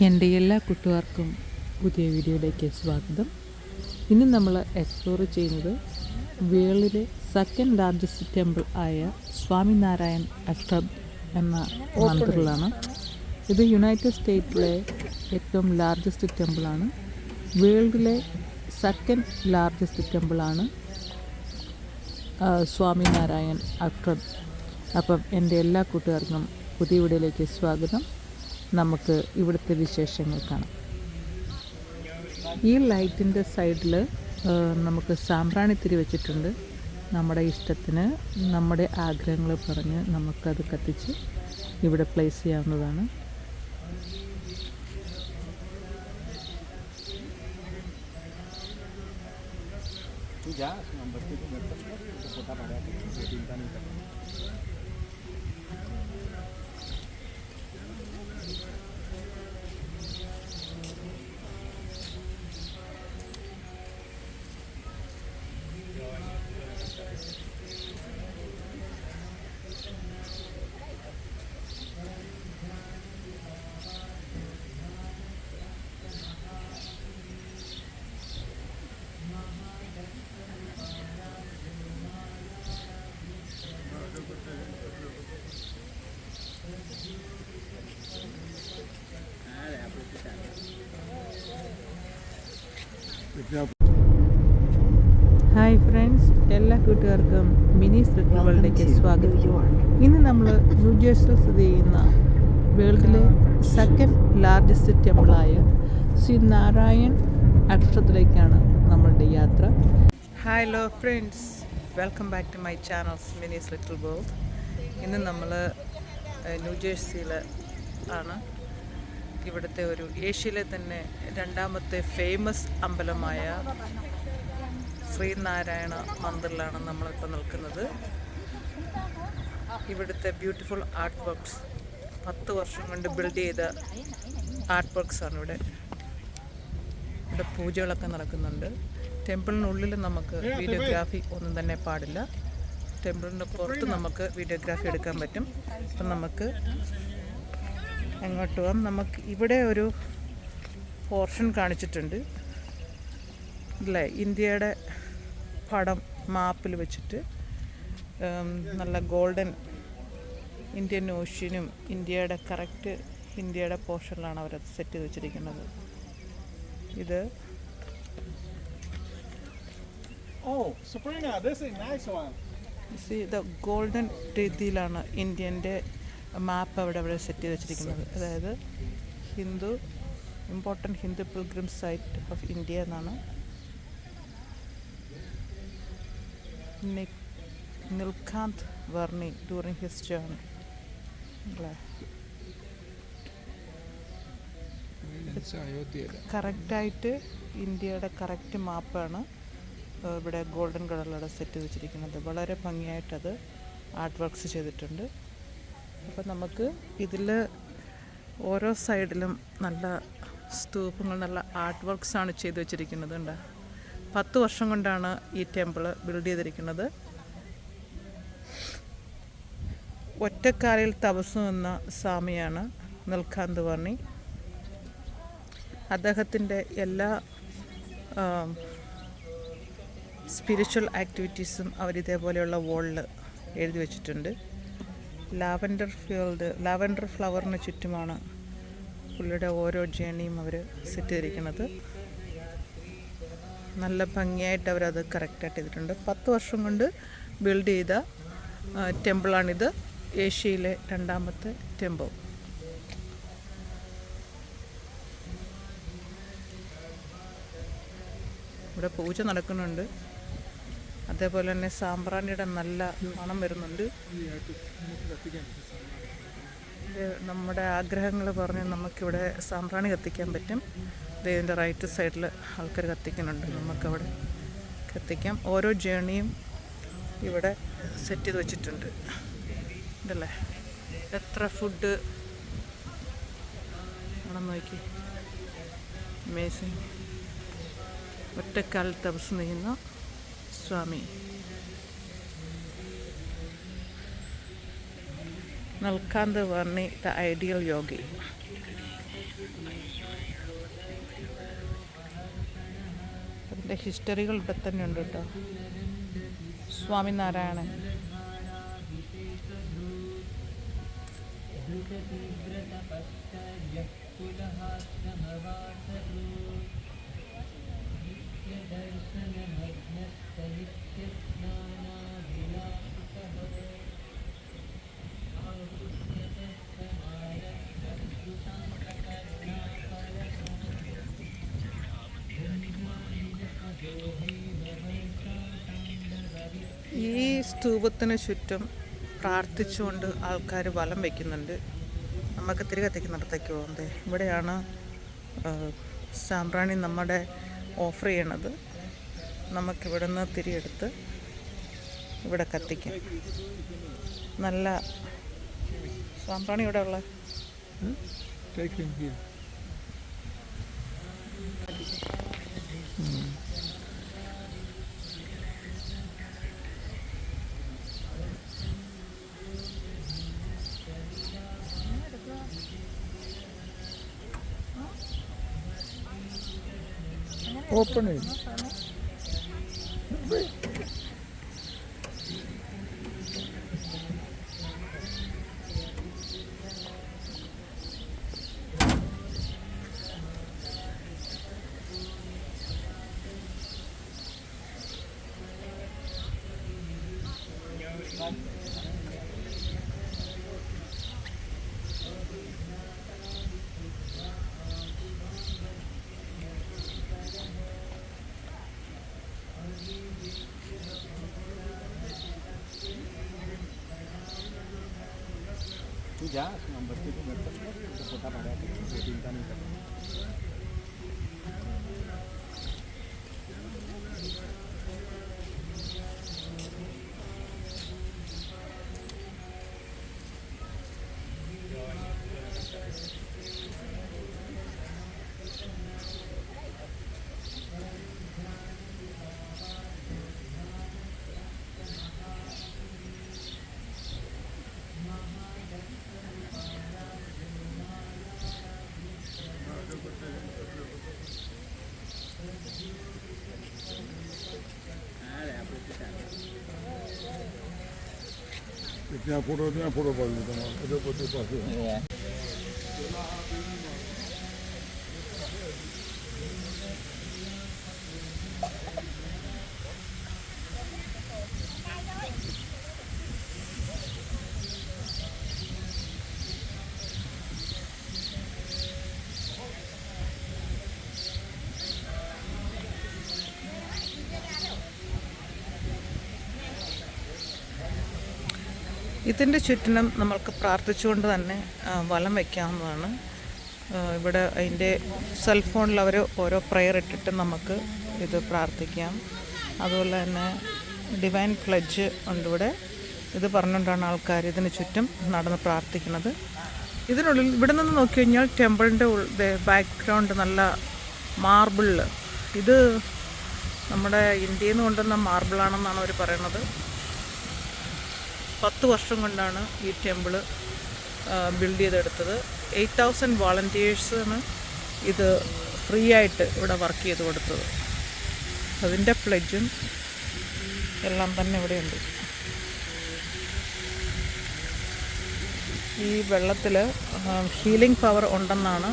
എന്റെ എല്ലാ കൂട്ടുകാർക്കും പുതിയ വീഡിയോയിലേക്ക് സ്വാഗതം. ഇന്ന് നമ്മൾ എക്സ്പ്ലോർ ചെയ്യുന്നത് വേൾഡിലെ സെക്കൻഡ് ലാർജസ്റ്റ് ടെമ്പിൾ ആയ സ്വാമിനാരായൺ അഷ്ടബ് എന്ന മന്ദിറിലാണ് ഇത് യുണൈറ്റഡ് സ്റ്റേറ്റിലെ ഏറ്റവും ലാർജസ്റ്റ് ടെമ്പിളാണ് വേൾഡിലെ സെക്കൻഡ് ലാർജസ്റ്റ് ടെമ്പിളാണ് സ്വാമിനാരായൺ അഷ്ടബ് അപ്പം എന്റെ എല്ലാ കൂട്ടുകാർക്കും പുതിയ വീഡിയോയിലേക്ക് സ്വാഗതം. നമുക്ക് ഇവിടുത്തെ വിശേഷങ്ങൾ കാണാം. ഈ ലൈറ്റിന്റെ സൈഡിൽ നമുക്ക് സാമ്പ്രാണിത്തിരി വെച്ചിട്ടുണ്ട്. നമ്മുടെ ഇഷ്ടത്തിന് നമ്മുടെ ആഗ്രഹങ്ങൾ പറഞ്ഞ് നമുക്കത് കത്തിച്ച് ഇവിടെ പ്ലേസ് ചെയ്യാവുന്നതാണ്. Ya, es un hombre que hi friends എല്ലാ കൂട്ടുകാർക്കും മിനി സ്ട്രിറ്റ് വേൾഡിലേക്ക് സ്വാഗതം. ഇന്ന് നമ്മൾ ന്യൂജേഴ്സിൽ സ്ഥിതി ചെയ്യുന്ന വേൾഡിലെ സെക്കൻഡ് ലാർജസ്റ്റ് ടെമ്പിളായ ശ്രീ നാരായൺ അക്ഷരത്തിലേക്കാണ് നമ്മളുടെ യാത്ര. Hi hello friends welcome back to my channels Mini Little World ഇന്ന് നമ്മൾ ന്യൂജേഴ്സിയിൽ ആണ്. ഇവിടുത്തെ ഒരു ഏഷ്യയിലെ തന്നെ രണ്ടാമത്തെ ഫേമസ് അമ്പലമായ ശ്രീനാരായണ മന്ദിറിലാണ് നമ്മളിപ്പോൾ നിൽക്കുന്നത്. ഇവിടുത്തെ ബ്യൂട്ടിഫുൾ ആർട്ട് വർക്ക്സ് പത്ത് വർഷം കൊണ്ട് ബിൽഡ് ചെയ്ത ആർട്ട് വർക്ക്സ് ആണ് ഇവിടെ. ഇവിടെ പൂജകളൊക്കെ നടക്കുന്നുണ്ട്. ടെമ്പിളിനുള്ളിൽ നമുക്ക് വീഡിയോഗ്രാഫി ഒന്നും തന്നെ പാടില്ല. ടെമ്പിളിന് പുറത്ത് നമുക്ക് വീഡിയോഗ്രാഫി എടുക്കാൻ പറ്റും. അപ്പം നമുക്ക് എങ്ങോട്ട് പോകാം നമുക്ക് ഇവിടെ ഒരു പോർഷൻ കാണിച്ചിട്ടുണ്ട്. അല്ലേ ഇന്ത്യയുടെ പടം മാപ്പിൽ വെച്ചിട്ട് നല്ല ഗോൾഡൻ ഇന്ത്യൻ ഓഷ്യനും ഇന്ത്യയുടെ കറക്റ്റ് ഇന്ത്യയുടെ പോർഷനിലാണ് അവരത് സെറ്റ് ചെയ്ത് വെച്ചിരിക്കുന്നത്. ഇത് Oh, Sabrina, this is a nice one. സി ഇത് ഗോൾഡൻ രീതിയിലാണ് ഇന്ത്യന്റെ മാപ്പ് അവിടെ അവിടെ സെറ്റ് ചെയ്ത് വെച്ചിരിക്കുന്നത്. അതായത് Hindu important Hindu pilgrim site of India എന്നാണ്. Nilkanth Varni during his journey അല്ലേ? കറക്റ്റായിട്ട് ഇന്ത്യയുടെ കറക്റ്റ് മാപ്പാണ് ഇവിടെ ഗോൾഡൻ കളറിലൂടെ സെറ്റ് വെച്ചിരിക്കുന്നത്. വളരെ ഭംഗിയായിട്ടത് ആർട്ട് വർക്ക്സ് ചെയ്തിട്ടുണ്ട്. അപ്പോൾ നമുക്ക് ഇതിൽ ഓരോ സൈഡിലും നല്ല സ്തൂപങ്ങൾ നല്ല ആർട്ട് വർക്ക്സാണ് ചെയ്തു വെച്ചിരിക്കുന്നത് ഉണ്ട് പത്ത് വർഷം കൊണ്ടാണ് ഈ ടെമ്പിൾ ബിൽഡ് ചെയ്തിരിക്കുന്നത്. ഒറ്റക്കാലിൽ തപസ് വന്ന സ്വാമിയാണ് നിൽക്കാന്ത് വർണി. അദ്ദേഹത്തിന്റെ എല്ലാ സ്പിരിച്വൽ ആക്ടിവിറ്റീസും അവരിതേപോലെയുള്ള വോളിൽ എഴുതി വെച്ചിട്ടുണ്ട്. ലാവൻഡർ ഫീൽഡ് ലാവൻഡർ ഫ്ലവറിന് ചുറ്റുമാണ് പുള്ളിയുടെ ഓരോ ജേണിയും അവർ സെറ്റ് ചെയ്തിരിക്കുന്നത്. നല്ല ഭംഗിയായിട്ട് അവരത് കറക്റ്റായിട്ട് ചെയ്തിട്ടുണ്ട്. പത്ത് വർഷം കൊണ്ട് ബിൽഡ് ചെയ്ത ടെമ്പിളാണിത്. ഏഷ്യയിലെ രണ്ടാമത്തെ ടെമ്പിൾ. ഇവിടെ പൂജ നടക്കുന്നുണ്ട്. അതേപോലെ തന്നെ സാമ്പ്രാണിയുടെ നല്ല മണം വരുന്നുണ്ട്. നമ്മുടെ ആഗ്രഹങ്ങൾ പറഞ്ഞ് നമുക്കിവിടെ സാമ്പ്രാണി കത്തിക്കാൻ പറ്റും. ഇതിന്റെ റൈറ്റ് സൈഡിൽ ആൾക്കാർ കത്തിക്കുന്നുണ്ട്. നമുക്കവിടെ കത്തിക്കാം. ഓരോ ജേണിയും ഇവിടെ സെറ്റ് ചെയ്ത് വെച്ചിട്ടുണ്ട്. ഇതല്ലേ? എത്ര ഫുഡ് ആണെന്ന് നോക്കി. അമേസിങ് ഒറ്റക്കാലത്ത് അവസ്ഥ ചെയ്യുന്ന സ്വാമി. നൽകാന്ത് വർണി ദ ഐഡിയൽ യോഗി. അതിന്റെ ഹിസ്റ്ററികൾ ഇവിടെ തന്നെ ഉണ്ട് കേട്ടോ. സ്വാമിനാരായണൻ. ഈ സ്തൂപത്തിന് ചുറ്റും പ്രാർത്ഥിച്ചുകൊണ്ട് ആൾക്കാർ വലം വയ്ക്കുന്നുണ്ട് നമുക്ക് തിരികത്തേക്ക് കത്തിക്കുന്നിടത്തേക്ക് പോകുന്നത് ഇവിടെയാണ് സാമ്പ്രാണി നമ്മുടെ ഓഫർ ചെയ്യണത്. നമുക്കിവിടെ നിന്ന് തിരിയെടുത്ത് ഇവിടെ കത്തിക്കാം. നല്ല സാമ്പ്രാണി ഇവിടെ ഉള്ള Open it. जा नंबर ત્યાં ફોટો ત્યાં ફોટો પાડી તમારો એટલે પછી ഇതിന്റെ ചുറ്റിനും നമ്മൾക്ക് പ്രാർത്ഥിച്ചുകൊണ്ട് തന്നെ വലം വയ്ക്കാവുന്നതാണ് ഇവിടെ അതിന്റെ സെൽഫോണിൽ അവർ ഓരോ പ്രെയർ ഇട്ടിട്ട് നമുക്ക് ഇത് പ്രാർത്ഥിക്കാം. അതുപോലെ തന്നെ ഡിവൈൻ ഫ്ലഡ്ജ് ഉണ്ട് ഇവിടെ. ഇത് പറഞ്ഞുകൊണ്ടാണ് ആൾക്കാർ ഇതിന് ചുറ്റും നടന്ന് പ്രാർത്ഥിക്കുന്നത്. ഇതിനുള്ളിൽ ഇവിടെ നിന്ന് നോക്കി കഴിഞ്ഞാൽ ടെമ്പിളിന്റെ ബാക്ക്ഗ്രൗണ്ട് നല്ല മാർബിളിൽ ഇത് നമ്മുടെ ഇന്ത്യയിൽ നിന്ന് കൊണ്ടുവന്ന മാർബിളാണെന്നാണ് അവർ പറയുന്നത്. പത്ത് വർഷം കൊണ്ടാണ് ഈ ടെമ്പിൾ ബിൽഡ് ചെയ്തെടുത്തത്. എയ്റ്റ് തൗസൻഡ് വാളണ്ടിയേഴ്സാണ് ഇത് ഫ്രീ ആയിട്ട് ഇവിടെ വർക്ക് ചെയ്ത് കൊടുത്തത്. അതിന്റെ പ്ലെഡ്ജും എല്ലാം തന്നെ ഇവിടെയുണ്ട്. ഈ വെള്ളത്തിൽ ഹീലിംഗ് പവർ ഉണ്ടെന്നാണ്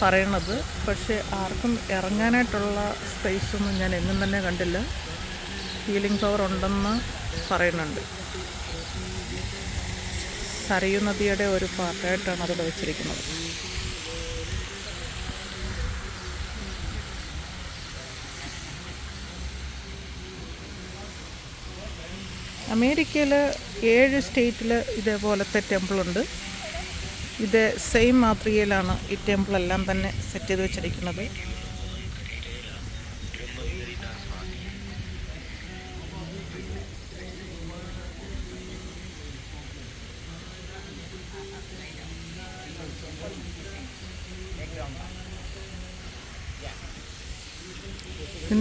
പറയണത്. പക്ഷേ ആർക്കും ഇറങ്ങാനായിട്ടുള്ള സ്പേസൊന്നും ഞാൻ എന്നും തന്നെ കണ്ടില്ല. ഹീലിംഗ് പവർ ഉണ്ടെന്ന് പറയുന്നുണ്ട്. സരയു നദിയുടെ ഒരു പാർട്ടായിട്ടാണ് അത് വെച്ചിരിക്കുന്നത് അമേരിക്കയിൽ ഏഴ് സ്റ്റേറ്റിൽ ഇതേപോലത്തെ ടെമ്പിളുണ്ട്. ഇത് സെയിം മാതൃകയിലാണ് ഈ ടെമ്പിളെല്ലാം തന്നെ സെറ്റ് ചെയ്ത് വെച്ചിരിക്കുന്നത്.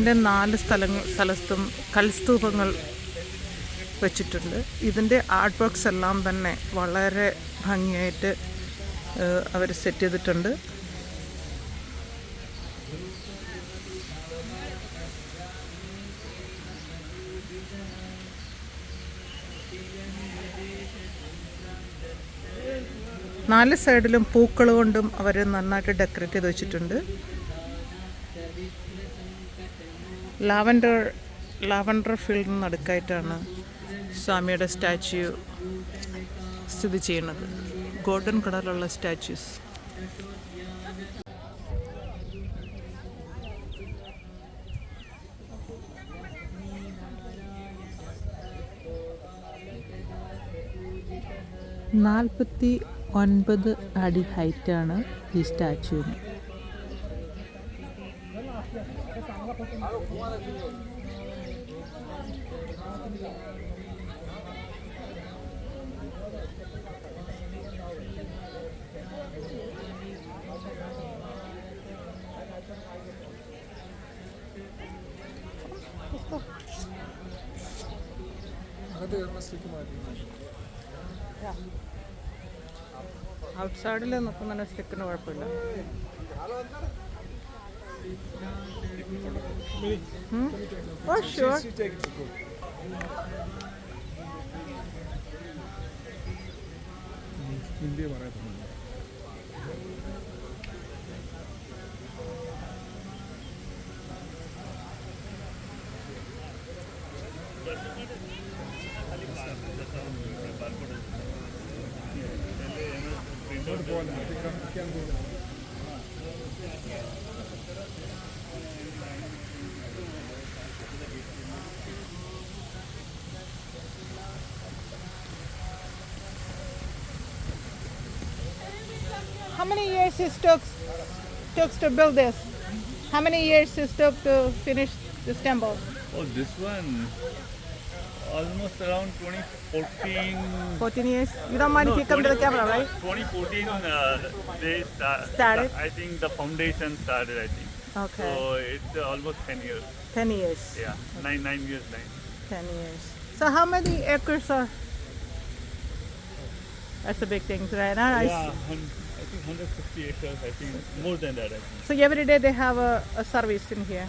ഇതിന്റെ നാല് സ്ഥലങ്ങൾ സ്ഥലത്തും കൽസ്തൂപങ്ങൾ വെച്ചിട്ടുണ്ട്. ഇതിന്റെ ആർട്ട് വർക്ക്സ് എല്ലാം തന്നെ വളരെ ഭംഗിയായിട്ട് അവർ സെറ്റ് ചെയ്തിട്ടുണ്ട്. നാല് സൈഡിലും പൂക്കൾ കൊണ്ടും അവർ നന്നായിട്ട് ഡെക്കറേറ്റ് ചെയ്ത് വെച്ചിട്ടുണ്ട്. ലാവൻഡർ ലാവൻഡർ ഫീൽഡിന് നടുക്കായിട്ടാണ് സ്വാമിയുടെ സ്റ്റാച്യു സ്ഥിതി ചെയ്യുന്നത്. ഗോൾഡൻ കളറിലുള്ള സ്റ്റാച്യൂസ്. നാൽപ്പത്തി ഒൻപത് അടി ഹൈറ്റാണ് ഈ സ്റ്റാച്യുവിന്. ഔട്ട്സൈഡിൽ നിൽക്കുന്ന സ്റ്റിക്കിന് കുഴപ്പമില്ല. Hmm? Oh, sure. Hindi Marathi How many years it took, took to build this? How many years it took to finish this temple? Oh, this one almost around 2014. 14 years? You don't mind if you come to the camera, right? 2014, uh, they start, Started? I think the foundation started. I think Okay. so. It's uh, almost 10 years. 10 years. Yeah, nine nine years nine. 10 years. So how many acres are? That's a big thing, right? Now I Yeah, I think 150 acres. I think more than that. I think. So every day they have a, a service in here.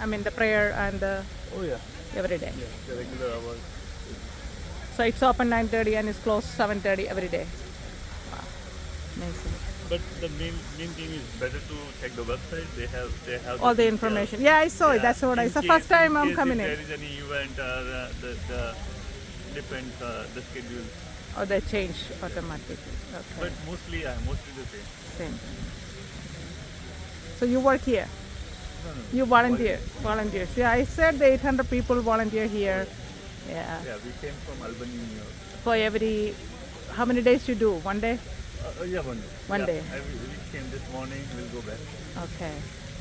I mean the prayer and the Oh yeah, every day. yeah, the regular hours. So it's open 9:30 and it's closed 7:30 every day. Wow. Amazing. But the main main thing is better to check the website. They have they have All the details. information. Yeah, I saw it. That's what I. in It's the first time I'm coming if in. There is any event or uh, the the different uh, the schedule, Or they change automatically. Okay. but mostly yeah, mostly the same. Same. So you work here. No, no. You volunteer. Volunteers. Yeah, I said the 800 people volunteer here. Yeah. Yeah, we came from Albany, New York. For every, how many days you do? One day? Uh, uh, yeah, one day. One yeah, day. I, we came this morning. We'll go back. Okay.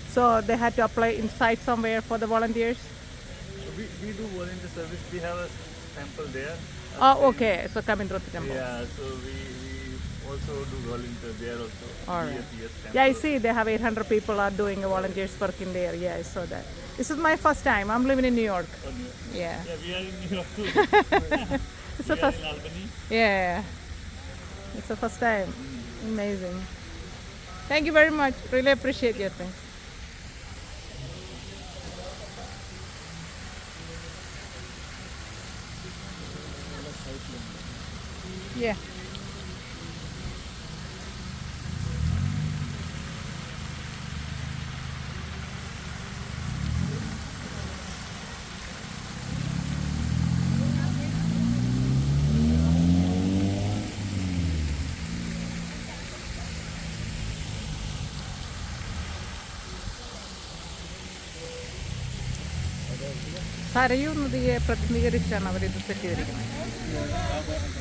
So they had to apply inside somewhere for the volunteers? We, we do volunteer service. We have a temple there. Oh, okay. So come into the temple. Yeah, so we, we also do volunteer there also. All right. BFES. Yeah, I see they have 800 people are doing a volunteers work in there. Yeah, I saw that. This is my first time. I'm living in New York. Oh, New- Yeah. Yeah, we are in New York too. It's we the are first. in Albany. Yeah. It's the first time. Mm. Amazing. Thank you very much. Really appreciate your thing. Yeah. Sarayu നദിയെ പ്രതിനിധീകരിച്ചാണ് അവരിത് set ചെയ്തിരിക്കുന്നത്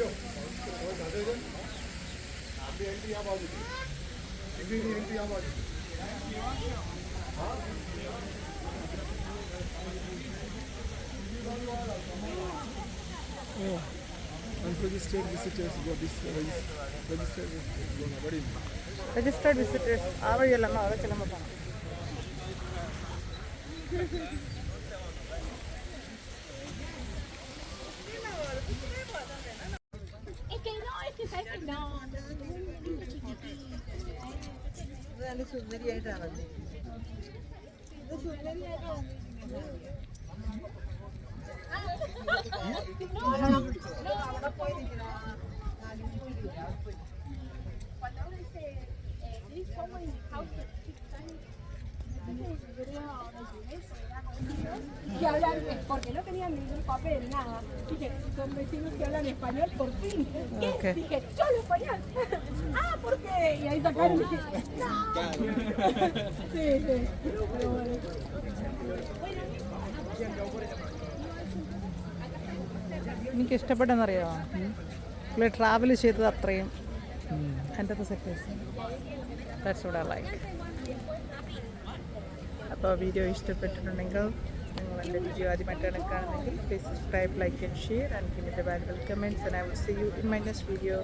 Oh, unregistered visitors go this way. Registered visitors go nobody. Registered visitors. Our yelama, our yelama. നല്ല സുന്ദരിയായിട്ടാണ് eh, conocido. Y hablan, eh, porque no tenían ningún papel, nada. Dije, son vecinos que hablan español, por fin. ¿Qué? Okay. Dije, yo hablo español. ah, ¿por qué? Y ahí sacaron y dije, no. sí, sí. Pero bueno. എനിക്ക് ഇഷ്ടപ്പെട്ടെന്നറിയാമോ പുള്ളി travel ചെയ്തത് അത്രയും എന്റെ sisters that's would I like അപ്പോൾ video ഇഷ്ടപ്പെട്ടിട്ടുണ്ടെങ്കിൽ നിങ്ങൾ എന്റെ video ആദ്യമായിട്ടാണ് കണക്കാണെങ്കിൽ please subscribe like and share and give the valuable comments and I will see you in my next video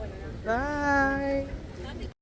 bye